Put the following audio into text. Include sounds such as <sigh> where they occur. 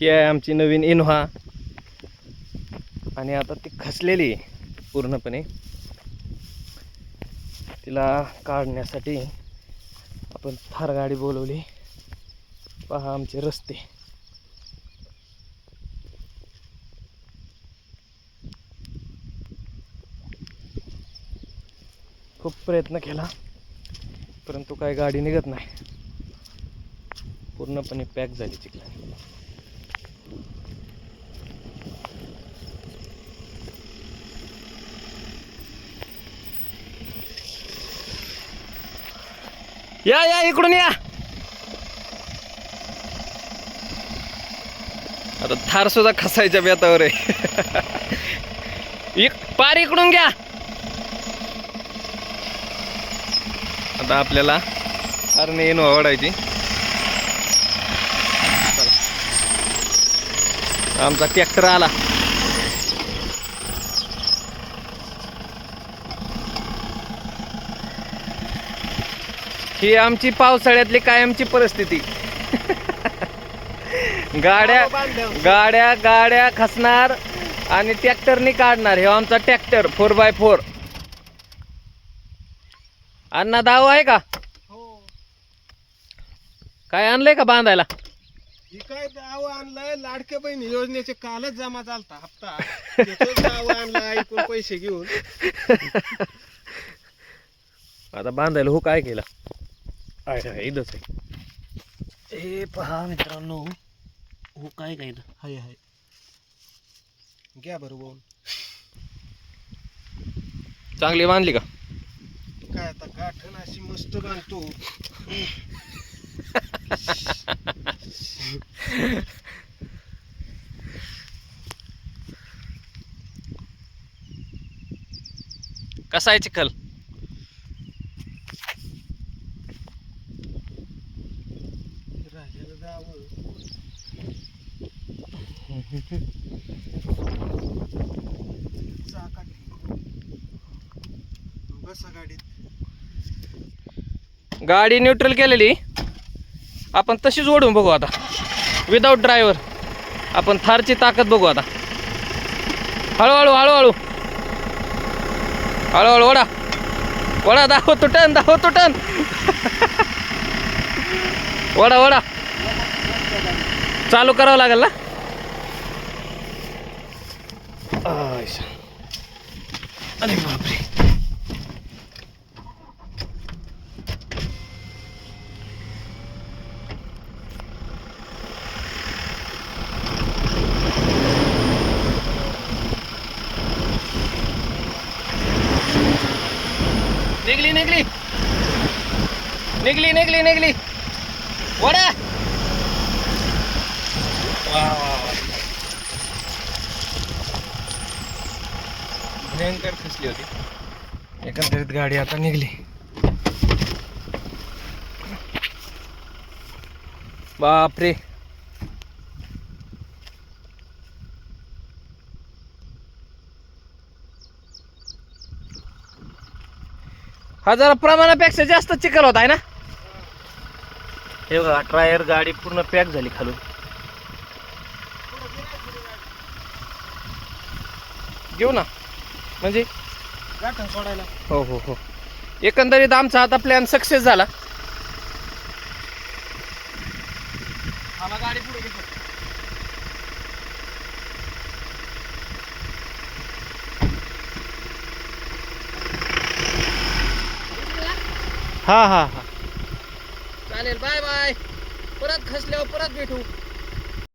ही आहे आमची नवीन इनोहा. आणि आता ती खसलेली आहे पूर्णपणे. तिला काढण्यासाठी आपण थार गाडी बोलवली. पहा आमचे रस्ते. खूप प्रयत्न केला परंतु काय गाडी निघत नाही. पूर्णपणे पॅक झाली चिखला या या इकडून या. आता थार सुद्धा खसायच्या बेतावर आहे. इक पार इकडून घ्या. आता आपल्याला अरे येणं आवडायची आमचा ट्रॅक्टर आला. ही आमची पावसाळ्यातली कायमची परिस्थिती. <laughs> गाड्या गाड्या गाड्या खसणार आणि ट्रॅक्टरनी काढणार. हे आमचा ट्रॅक्टर फोर बाय फोर. अण्णा दाव आहे का? हो. काय आणलंय का बांधायला? ही काय दाव आणलाय? लाडक्या बहीण योजनेचे कालच जमा झालता हप्ता. <laughs> त्याचंच दाव आणला ऐकून पैसे घेऊन. आता बांधायला हो काय केला? इथंच आहे. हे पहा मित्रांनो हो काय काय हाय हाय. घ्या बरोबर चांगली बांधली का? काय आता गाठण अशी मस्त बांधतो. <laughs> <laughs> कसा आहे चिखल? गाडीत गाडी न्यूट्रल केलेली. आपण तशीच ओढून बघू आता. विदाऊट ड्रायव्हर आपण थारची ताकद बघू आता. हळूहळू हळूहळू. हळूहळू ओढा. ओढा दाहो तुटन दाहो तुटन <laughs> ओढा ओढा. चालू करावं लागेल ना? अरे बापरे. निघली निघली. निघली निघली निघली. वडा. भयंकर खसली होती. एकंदरीत गाडी आता निघली. बापरे. हा जरा प्रमाणापेक्षा जास्त चिखल होता आहे ना? हे बघा टायर गाडी पूर्ण पॅक झाली खालून. घेऊ ना. म्हणजे? गाठण सोडायला. हो हो हो. एकंदरीत आमचा आता प्लॅन सक्सेस झाला. गाडी पुढे घेतो. हा हा हा. चालेल बाय बाय. परत खसल्यावर परत भेटू.